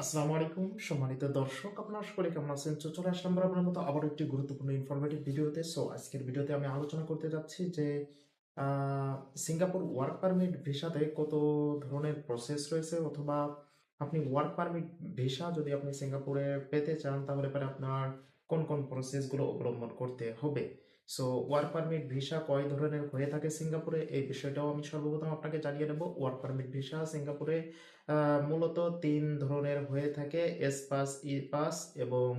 আসসালামু আলাইকুম, সম্মানিত দর্শক, আপনার সকলে কেমন আছেন? তো চলে আসলাম বরাবরের মতো আবার একটি গুরুত্বপূর্ণ ইনফরমেটিভ ভিডিওতে। সো আজকের ভিডিওতে আমি আলোচনা করতে যাচ্ছি যে সিঙ্গাপুর ওয়ার্ক পারমিট ভিসাতে কত ধরনের প্রসেস রয়েছে? অথবা আপনি ওয়ার্ক পারমিট ভিসা যদি আপনি সিঙ্গাপুরে পেতে চান, তাহলে পরে আপনার কোন কোন প্রসেসগুলো অবলম্বন করতে হবে? সো ওয়ার্ক পারমিট ভিসা কয় ধরনের হয়ে থাকে সিঙ্গাপুরে এই বিষয়টাও আমি সর্বপ্রথম আপনাকে জানিয়ে দেবো ওয়ার্ক পারমিট ভিসা সিঙ্গাপুরে মূলত তিন ধরনের হয়ে থাকে। এস পাস ই পাস এবং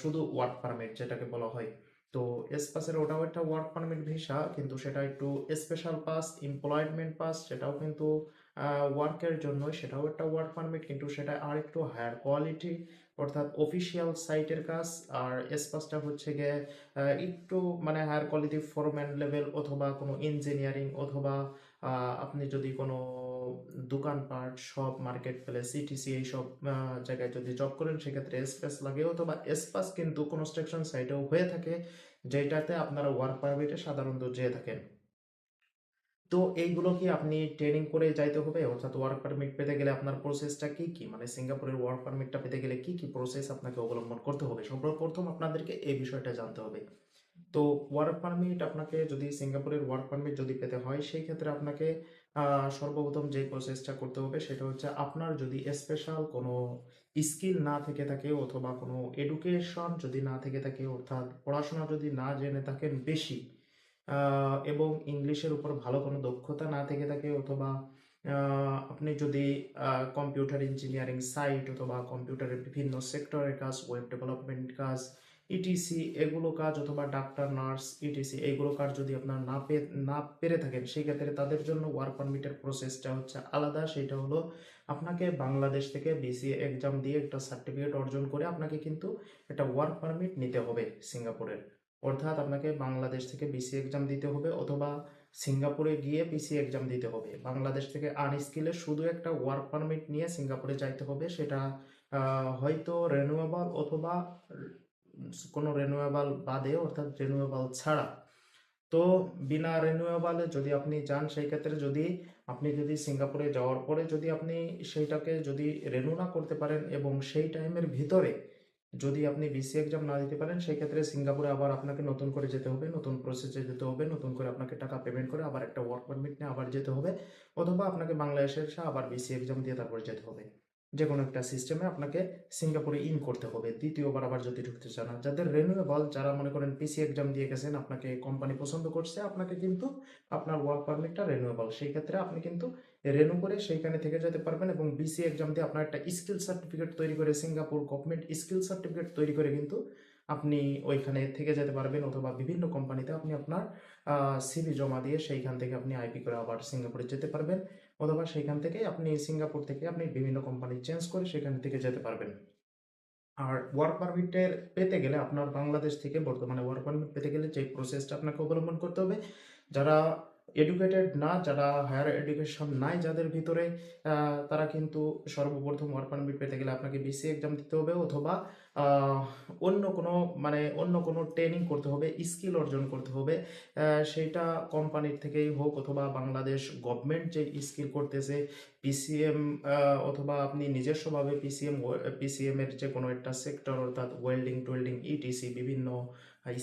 শুধু ওয়ার্ক পারমিট যেটাকে বলা হয়। তো এস পাসের ওটাও একটা ওয়ার্ক পারমিট ভিসা কিন্তু সেটা একটু স্পেশাল পাস এমপ্লয়মেন্ট পাস সেটাও কিন্তু ওয়ার্কের জন্য সেটাও একটা ওয়ার্ক পারমিট কিন্তু সেটা আর একটু হায়ার কোয়ালিটি অর্থাৎ অফিসিয়াল সাইটের কাজ, আর এস পাসটা হচ্ছে গিয়ে একটু মানে হায়ার কোয়ালিটি ফরম্যান লেভেল অথবা কোনো ইঞ্জিনিয়ারিং অথবা আপনি যদি কোনো দোকানপাট শপ মার্কেট প্লেস ইটিসি এইসব জায়গায় যদি জব করেন, সেক্ষেত্রে স্পেস লাগে। অথবা স্পাস কিন্তু কনস্ট্রাকশন সাইটেও হয়ে থাকে, যেটাতে আপনারা ওয়ার্ক পারমিটে সাধারণত যেয়ে থাকেন। তো এইগুলো কি আপনি ট্রেনিং করে যাইতে হবে? অর্থাৎ ওয়ার্ক পারমিট পেতে গেলে আপনার প্রসেসটা কি কি? মানে সিঙ্গাপুরের ওয়ার্ক পারমিটটা পেতে গেলে কি কি প্রসেস আপনাকে অবলম্বন করতে হবে? সর্বপ্রথম আপনাদেরকে এই বিষয়টা জানতে হবে। তো ওয়ার্ক পারমিট আপনাকে যদি সিঙ্গাপুরের ওয়ার্ক পারমিট যদি পেতে হয়, সেই ক্ষেত্রে আপনাকে সর্বপ্রথম যে প্রসেসটা করতে হবে সেটা হচ্ছে আপনার যদি স্পেশাল কোনো স্কিল না থেকে থাকে অথবা কোনো এডুকেশন যদি না থেকে থাকে, অর্থাৎ পড়াশোনা যদি না জেনে থাকেন বেশি এবং ইংলিশের উপর ভালো কোনো দক্ষতা না থেকে থাকে অথবা আপনি যদি কম্পিউটার ইঞ্জিনিয়ারিং সাইট অথবা কম্পিউটারের বিভিন্ন সেক্টরের কাজ ওয়েব ডেভেলপমেন্ট কাজ ইটিসি এগুলো কাজ অথবা ডাক্তার নার্স ইটিসি এইগুলো কাজ যদি আপনার না পে, না পেরে থাকেন, সেই ক্ষেত্রে তাদের জন্য ওয়ার্ক পারমিটের প্রসেসটা হচ্ছে আলাদা। সেটা হলো আপনাকে বাংলাদেশ থেকে বিসিএ এক্সাম দিয়ে একটা সার্টিফিকেট অর্জন করে আপনাকে কিন্তু একটা ওয়ার্ক পারমিট নিতে হবে সিঙ্গাপুরের। অর্থাৎ আপনাকে বাংলাদেশ থেকে বিসি এক্সাম দিতে হবে অথবা সিঙ্গাপুরে গিয়ে পিসি এক্সাম দিতে হবে। বাংলাদেশ থেকে আনস্কিলে শুধু একটা ওয়ার্ক পারমিট নিয়ে সিঙ্গাপুরে যাইতে হবে, সেটা হয়তো রেনুয়েবল অথবা কোনো রেনুয়েবল বাদে, অর্থাৎ রেনুয়েবল ছাড়া। তো বিনা রেনুয়েবলে যদি আপনি যান, সেই ক্ষেত্রে যদি আপনি যদি সিঙ্গাপুরে যাওয়ার পরে যদি আপনি সেইটাকে যদি রেনু না করতে পারেন এবং সেই টাইমের ভিতরে যদি আপনি বিসি এক্সাম না দিতে পারেন সেই ক্ষেত্রে সিঙ্গাপুরে আবার আপনাকে নতুন করে যেতে হবে, নতুন প্রসেসে যেতে হবে, নতুন করে আপনাকে টাকা পেমেন্ট করে আবার একটা ওয়ার্ক পারমিট নিয়ে আবার যেতে হবে, অথবা আপনাকে বাংলাদেশে এসে আবার বিসি এক্সাম দিয়ে তারপর যেতে হবে। যে কোনো একটা সিস্টেমে আপনাকে সিঙ্গাপুরে ইন করতে হবে। দ্বিতীয়বার আবার যদি ঢুকতে চান যাদের রেনুয়েবল যারা মনে করেন পিসি এক্সাম দিয়ে গেছেন, আপনাকে কোম্পানি পছন্দ করছে, আপনাকে কিন্তু আপনার ওয়ার্ক পারমিটটা রেনুয়েবল সেই ক্ষেত্রে আপনি কিন্তু রেনু করে সেইখানে থেকে যেতে পারবেন এবং বিসি এক্সাম দিয়ে আপনার একটা স্কিল সার্টিফিকেট তৈরি করে সিঙ্গাপুর গভর্নমেন্ট স্কিল সার্টিফিকেট তৈরি করে কিন্তু আপনি ওইখানে থেকে যেতে পারবেন অথবা বিভিন্ন কোম্পানিতে আপনি আপনার সিভি জমা দিয়ে সেইখান থেকে আপনি আইপি করে আবার সিঙ্গাপুরে যেতে পারবেন। অথবা সেখান থেকে আপনি সিঙ্গাপুর থেকে আপনি বিভিন্ন কোম্পানি চেঞ্জ করে সেখান থেকে যেতে পারবেন। আর ওয়ার্ক পারমিটের পেতে গেলে আপনার বাংলাদেশ থেকে বর্তমানে ওয়ার্ক পারমিট পেতে গেলে যে প্রসেসটা আপনাকে অবলম্বন করতে হবে, যারা এডুকেটেড না, যারা হায়ার এডুকেশন নাই, যাদের ভিতরে তারা কিন্তু সর্বপ্রথম ওয়ার্ক পারমিট পেতে গেলে আপনাকে বিসি এক্সাম দিতে হবে অথবা অন্য কোনো মানে অন্য কোনো ট্রেনিং করতে হবে স্কিল অর্জন করতে হবে। সেটা কোম্পানির থেকেই হোক অথবা বাংলাদেশ গভর্নমেন্ট যে স্কিল করতেছে পিসিএম অথবা আপনি নিজস্বভাবে পিসিএম পিসিএম এর যে কোনো একটা সেক্টর অর্থাৎ ওয়েল্ডিং টোয়েল্ডিং ইটিসি বিভিন্ন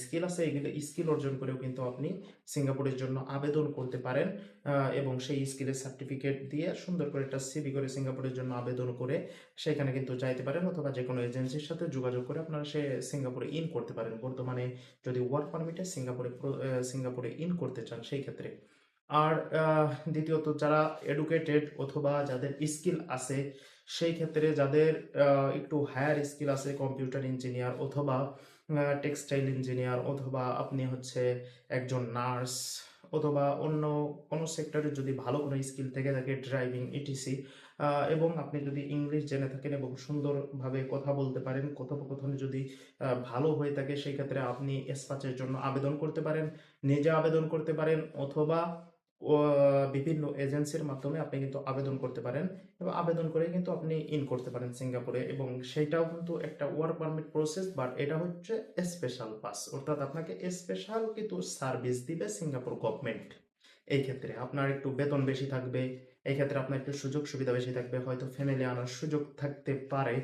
স্কিল আছে, এগুলো স্কিল অর্জন করেও কিন্তু আপনি সিঙ্গাপুরের জন্য আবেদন করতে পারেন এবং সেই স্কিলের সার্টিফিকেট দিয়ে সুন্দর করে একটা সিভি করে সিঙ্গাপুরের জন্য আবেদন করে সেখানে কিন্তু যাইতে পারেন, অথবা যে কোনো এজেন্সির সাথে যোগাযোগ করে আপনারা সে সিঙ্গাপুরে ইন করতে পারেন। বর্তমানে যদি ওয়ার্ক পারমিটে সিঙ্গাপুরে সিঙ্গাপুরে ইন করতে চান, সেই ক্ষেত্রে। আর দ্বিতীয়ত যারা এডুকেটেড অথবা যাদের স্কিল আছে, সেই ক্ষেত্রে যাদের একটু হায়ার স্কিল আছে কম্পিউটার ইঞ্জিনিয়ার অথবা টেক্সটাইল ইঞ্জিনিয়ার অথবা আপনি হচ্ছে একজন নার্স অথবা অন্য, কোনো সেক্টরে যদি ভালো কোনো স্কিল থেকে থাকে ড্রাইভিং ইটিসি এবং আপনি যদি ইংলিশ জেনে থাকেন এবং সুন্দরভাবে কথা বলতে পারেন, কথোপকথনে যদি ভালো হয়ে থাকে, সেই ক্ষেত্রে আপনি এসপাচের জন্য আবেদন করতে পারেন, নিজে আবেদন করতে পারেন অথবা বিভিন্ন এজেন্সির মাধ্যমে আপনি কিন্তু আবেদন করতে পারেন এবং আবেদন করে কিন্তু আপনি ইন করতে পারেন সিঙ্গাপুরে এবং সেইটাও কিন্তু একটা ওয়ার্ক পারমিট প্রসেস বাট এটা হচ্ছে স্পেশাল পাস অর্থাৎ আপনাকে স্পেশাল কিন্তু সার্ভিস দিবে সিঙ্গাপুর গভর্নমেন্ট এই ক্ষেত্রে আপনার একটু বেতন বেশি থাকবে, এই ক্ষেত্রে আপনার একটু সুযোগ সুবিধা বেশি থাকবে, হয়তো ফ্যামিলি আনার সুযোগ থাকতে পারে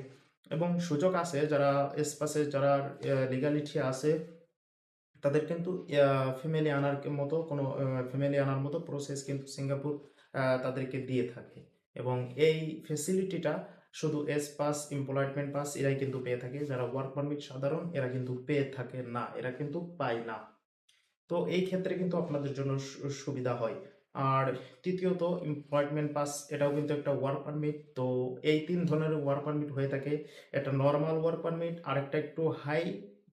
এবং সুযোগ আছে, যারা এসপাসে যারা লিগালিটি আছে তাদের কিন্তু ফ্যামিলি আনার মতো কোনো ফ্যামিলি আনার মতো প্রসেস কিন্তু সিঙ্গাপুর তাদেরকে দিয়ে থাকে। এবং এই ফেসিলিটিটা শুধু এস পাস এমপ্লয়মেন্ট পাস এরাই কিন্তু পেয়ে থাকে। যারা ওয়ার্ক পারমিট সাধারণ, এরা কিন্তু পেয়ে থাকে না, এরা কিন্তু পায় না। তো এই ক্ষেত্রে কিন্তু আপনাদের জন্য সুবিধা হয়। আর তৃতীয়ত এমপ্লয়মেন্ট পাস এটাও কিন্তু একটা ওয়ার্ক পারমিট তো এই তিন ধরনের ওয়ার্ক পারমিট হয়ে থাকে। একটা নর্মাল ওয়ার্ক পারমিট আরেকটা একটু হাই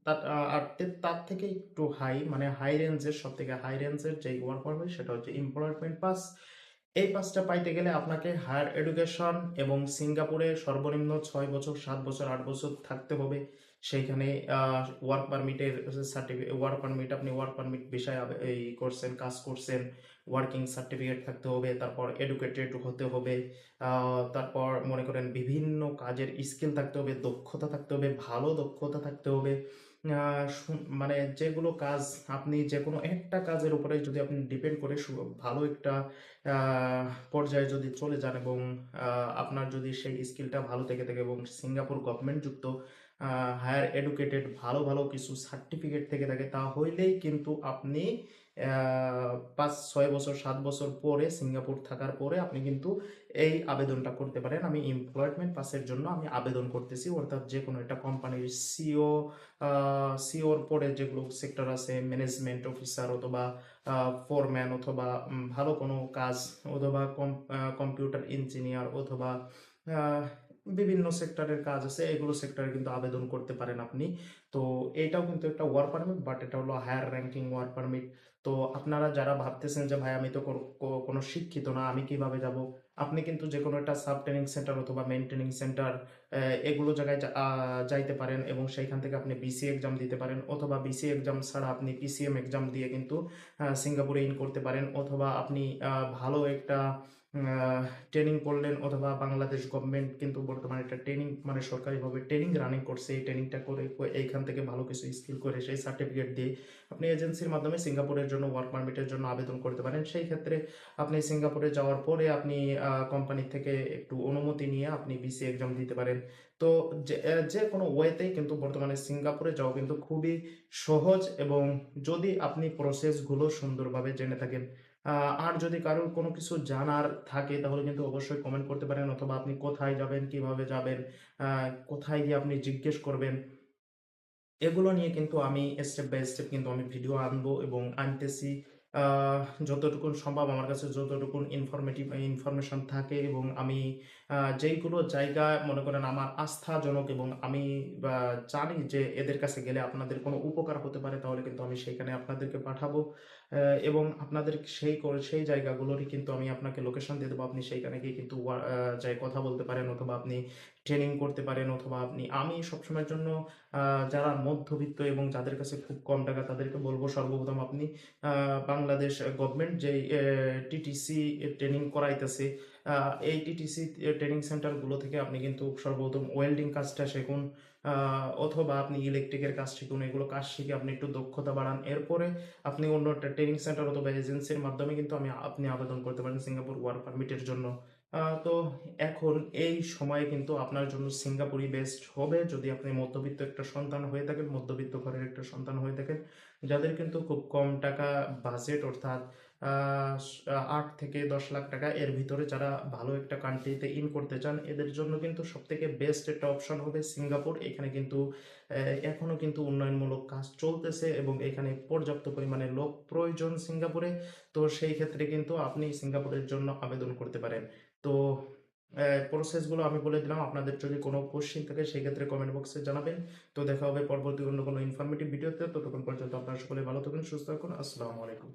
তার আর তার থেকে একটু হাই মানে হাই রেঞ্জের সব থেকে হাই রেঞ্জের যে ওয়ার্ক পারমিট সেটা হচ্ছে এমপ্লয়মেন্ট পাস এই পাসটা পাইতে গেলে আপনাকে হায়ার এডুকেশন এবং সিঙ্গাপুরে সর্বনিম্ন ছয় বছর, সাত বছর, আট বছর থাকতে হবে। সেইখানে ওয়ার্ক পারমিটের সার্টিফিকেট ওয়ার্ক পারমিট আপনি ওয়ার্ক পারমিট বিষয়ে এই করছেন, কাজ করছেন ওয়ার্কিং সার্টিফিকেট থাকতে হবে, তারপর এডুকেটেড হতে হবে তারপর মনে করেন বিভিন্ন কাজের স্কিল থাকতে হবে, দক্ষতা থাকতে হবে, ভালো দক্ষতা থাকতে হবে। মানে যেগুলো কাজ আপনি যে কোনো একটা কাজের উপরে যদি আপনি ডিপেন্ড করে ভালো একটা পর্যায়ে যদি চলে যান এবং আপনার যদি সেই স্কিলটা ভালো থেকে থাকে এবং সিঙ্গাপুর গভর্নমেন্ট যুক্ত হায়ার এডুকেটেড ভালো ভালো কিছু সার্টিফিকেট থেকে থাকে তাহলেই কিন্তু আপনি পাঁচ, ছয় বছর, সাত বছর পরে সিঙ্গাপুর থাকার পরে আপনি কিন্তু এই আবেদনটা করতে পারেন। আমি এমপ্লয়মেন্ট পাসের জন্য আমি আবেদন করতেছি, অর্থাৎ যে কোনো একটা কোম্পানির সিও সিওর পরে যেগুলো সেক্টর আছে ম্যানেজমেন্ট অফিসার অথবা ফোরম্যান অথবা ভালো কোনো কাজ অথবা কম্পিউটার ইঞ্জিনিয়ার অথবা বিভিন্ন সেক্টরের কাজ আছে, এগুলো সেক্টরে কিন্তু আবেদন করতে পারেন আপনি। তো এটাও কিন্তু একটা ওয়ার্ক পারমিট বাট এটা হলো হায়ার র্যাঙ্কিং ওয়ার্ক পারমিট তো আপনারা যারা ভাবতেছেন যে, ভাই, আমি তো কোনো শিক্ষিত না, আমি কীভাবে যাব? আপনি কিন্তু যে কোনো একটা সাব ট্রেনিং সেন্টার অথবা মেন ট্রেনিং সেন্টার এগুলো জায়গায় যাইতে পারেন এবং সেইখান থেকে আপনি বিসি এক্সাম দিতে পারেন অথবা বিসি এক্সাম ছাড়া আপনি পিসিএম এক্সাম দিয়ে কিন্তু সিঙ্গাপুরে ইন করতে পারেন অথবা আপনি ভালো একটা ট্রেনিং করলেন অথবা বাংলাদেশ গভর্নমেন্ট কিন্তু বর্তমানে একটা ট্রেনিং মানে সরকারিভাবে ট্রেনিং রানিং করছে। এই ট্রেনিংটা করে এইখান থেকে ভালো কিছু স্কিল করে সেই সার্টিফিকেট দিয়ে আপনি এজেন্সির মাধ্যমে সিঙ্গাপুরের জন্য ওয়ার্ক পারমিটের জন্য আবেদন করতে পারেন। সেই ক্ষেত্রে আপনি সিঙ্গাপুরে যাওয়ার পরে আপনি কোম্পানি থেকে একটু অনুমতি নিয়ে আপনি বিসি এক্সাম দিতে পারেন। তো যে কোনো ওয়েতেই কিন্তু বর্তমানে সিঙ্গাপুরে যাওয়া কিন্তু খুবই সহজ এবং যদি আপনি প্রসেসগুলো সুন্দরভাবে জেনে থাকেন আর যদি কারোর কোনো কিছু জানার থাকে, তাহলে কিন্তু অবশ্যই কমেন্ট করতে পারেন, অথবা আপনি কোথায় যাবেন, কীভাবে যাবেন কোথায় গিয়ে আপনি জিজ্ঞেস করবেন। এগুলো নিয়ে কিন্তু আমি স্টেপ বাই স্টেপ কিন্তু আমি ভিডিও আনব এবং আনতেছি। যতটুকু সম্ভব আমার কাছে যতটুকুন ইনফরমেটিভ ইনফরমেশন থাকে এবং আমি যেইগুলো জায়গা মনে করেন আমার আস্থাজনক এবং আমি জানি যে এদের কাছে গেলে আপনাদের কোনো উপকার হতে পারে, তাহলে কিন্তু আমি সেখানে আপনাদেরকে পাঠাবো। এবং আপনাদের সেই সেই জায়গাগুলোরই কিন্তু আমি আপনাকে লোকেশন দিয়ে দেবো। আপনি সেইখানে গিয়ে কিন্তু যাই কথা বলতে পারেন অথবা আপনি ট্রেনিং করতে পারেন অথবা আপনি, আমি সবসময়ের জন্য যারা মধ্যবিত্ত এবং যাদের কাছে খুব কম টাকা তাদেরকে বলব সর্বপ্রথম আপনি বাংলাদেশ গভর্নমেন্ট যে টিটিসি ট্রেনিং করাইতেছে আহ, এই টিটিসি ট্রেনিং সেন্টারগুলো থেকে আপনি কিন্তু সর্বপ্রথম ওয়েল্ডিং কাজটা শিখুন অথবা আপনি ইলেকট্রিকের কাজ শিখুন এগুলো কাজ শিখে আপনি একটু দক্ষতা বাড়ান। এরপরে আপনি অন্য একটা ট্রেনিং সেন্টার অথবা এজেন্সির মাধ্যমে কিন্তু আমি আপনি আবেদন করতে পারেন সিঙ্গাপুর ওয়ার্ক পারমিটের জন্য। তো এখন এই সময়ে কিন্তু আপনার জন্য সিঙ্গাপুরই বেস্ট হবে। যদি আপনি মধ্যবিত্ত একটা সন্তান হয়ে থাকেন মধ্যবিত্ত ঘরের একটা সন্তান হয়ে থাকেন যাদের কিন্তু খুব কম টাকা বাজেট অর্থাৎ আট থেকে দশ লাখ টাকা এর ভিতরে যারা ভালো একটা কান্ট্রিতে ইন করতে চান, এদের জন্য কিন্তু সব থেকে বেস্ট একটা অপশন হবে সিঙ্গাপুর। এখানে কিন্তু এখনও কিন্তু উন্নয়নমূলক কাজ চলতেছে এবং এখানে পর্যাপ্ত পরিমাণে লোক প্রয়োজন সিঙ্গাপুরে। তো সেই ক্ষেত্রে কিন্তু আপনি সিঙ্গাপুরের জন্য আবেদন করতে পারেন। তো প্রসেসগুলো আমি বলে দিলাম। আপনাদের যদি কোনো কোশ্চেন থাকে, সেই ক্ষেত্রে কমেন্ট বক্সে জানাবেন। তো দেখা হবে পরবর্তী অন্য কোনো ইনফরমেটিভ ভিডিওতে ততক্ষণ পর্যন্ত আপনারা সকলে ভালো থাকুন, সুস্থ থাকুন। আসসালামু আলাইকুম।